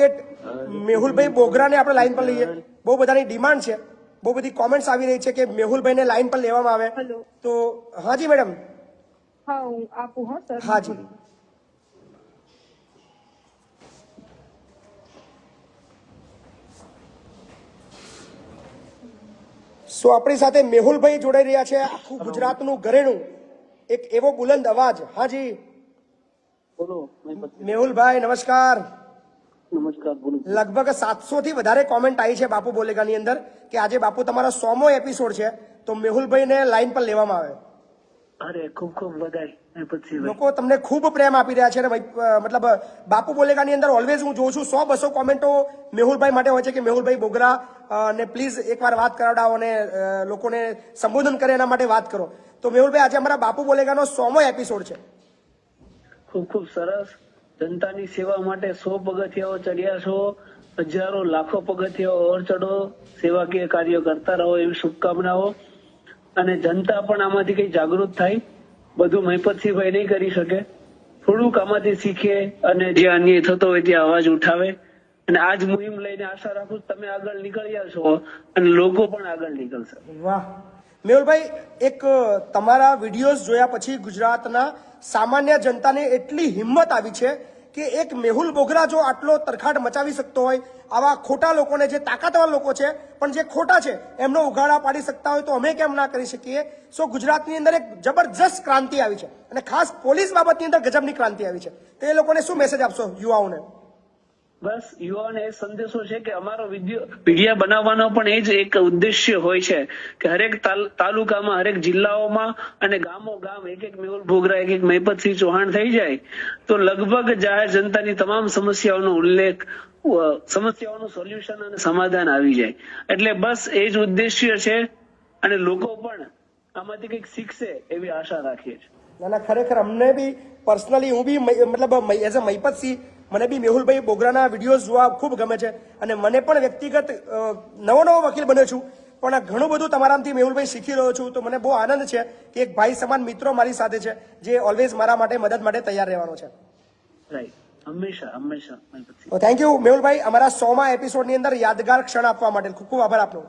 Advocate મેહુલભાઈ બોગરાને આપણે line પર લઈએ. બહુ બધાની ડિમાન્ડ છે. બહુ બધી કોમેન્ટ્સ આવી રહી છે કે મેહુલભાઈને લાઈન પર લેવામાં આવે. તો હાજી મેડમ હા હું આપું હા સર હાજી સો આપણી સાથે મેહુલભાઈ જોડાઈ રહ્યા છે આખું ગુજરાતનું ઘરેણું. એક એવો બુલંદ અવાજ. હાજી મેહુલભાઈ નમસ્કાર. નમસ્કાર બોલો. લગભગ સાતસો થી વધારે કોમેન્ટ આવી છે બાપુ બોલેગાની અંદર કે આજે બાપુ તમારો સોમો એપિસોડ છે તો મેહુલભાઈને લાઈન પર લેવામાં આવે. અરે ખૂબ ખૂબ વધાય. લોકો તમને ખૂબ પ્રેમ આપી રહ્યા છે મતલબ બાપુ બોલેગાની અંદર ઓલવેઝ હું જોઉં છું સો બસો કોમેન્ટો મેહુલભાઈ માટે હોય છે કે મેહુલભાઈ બોગરા ને પ્લીઝ એકવાર વાત કરાવડાવો અને લોકોને સંબોધન કરે એના માટે વાત કરો. તો મેહુલભાઈ આજે અમારા બાપુ બોલેગાનો સોમો એપિસોડ છે. ખૂબ ખૂબ સરસ. જનતાની સેવા માટે સો પગથિયાઓ ચડ્યા છો, હજારો લાખો પગથિયાઓ ઓર ચડો, સેવાકીય કાર્યો કરતા રહો એવી શુભકામનાઓ. અને જનતા પણ આમાંથી કઈ જાગૃત થાય, બધું મહીપતસિંહભાઈ નહીં કરી શકે. થોડુંક આમાંથી શીખે અને જે અન્યાય થતો હોય ત્યાં અવાજ ઉઠાવે. અને આજ મુહિમ લઈને આશા રાખું તમે આગળ નીકળ્યા છો અને લોકો પણ આગળ નીકળશે. વાહ. મેહુલભાઈ, એક તમારા વિડીયોઝ જોયા પછી ગુજરાતના સામાન્ય જનતાને એટલી હિંમત આવી છે કે એક મેહુલ બોગરા જો આટલો તરખાટ મચાવી શકતો હોય, આવા ખોટા લોકોને જે તાકાતવાર લોકો છે, પણ જે ખોટા છે, એમનો ઉઘાડા પાડી શકતા હોય તો અમે કેમ ના કરી શકીએ? સો ગુજરાતની અંદર એક જબરજસ્ત ક્રાંતિ આવી છે અને ખાસ પોલીસ બાબતની અંદર ગજબની ક્રાંતિ આવી છે. તો એ લોકોને શું મેસેજ આપશો યુવાઓને? બસ, યુવાઓને સંદેશો છે કે અમારો વીડિયો બનાવવાનો પણ એ જ એક ઉદ્દેશ્ય હોય છે કે હરેક તાલુકામાં, હરેક જિલ્લાઓમાં અને ગામો ગામ, એક એક મેહુલ ભોગરા, એક એક મહિપતસિંહ ચૌહાણ થઈ જાય, તો લગભગ જાહેર જનતાની તમામ સમસ્યાઓનો ઉલ્લેખ સમસ્યાઓનું સોલ્યુશન અને સમાધાન આવી જાય. એટલે બસ એ જ ઉદ્દેશ્ય છે અને લોકો પણ આમાંથી કંઈક શીખશે એવી આશા રાખીએ છીએ. ના ખરેખર અમને બી પર્સનલી હું બી મતલબ એઝ અ મહિપતસિંહ મને બી મેહુલભાઈ બોગરાના વિડીયોઝ જોવા ખૂબ ગમે છે અને મને પણ વ્યક્તિગત નવો નવો વકીલ બન્યો છું. પણ આ ઘણું બધું તમારાથી મેહુલભાઈ શીખી રહ્યો છું. તો મને બહુ આનંદ છે કે એક ભાઈ સમાન મિત્રો મારી સાથે છે જે ઓલવેઝ મારા માટે મદદ માટે તૈયાર રહેવાનો છે. હંમેશા હંમેશા. થેન્ક યુ મેહુલભાઈ. અમારા સોમા એપિસોડની અંદર યાદગાર ક્ષણ આપવા માટે ખૂબ ખૂબ આભાર આપનો.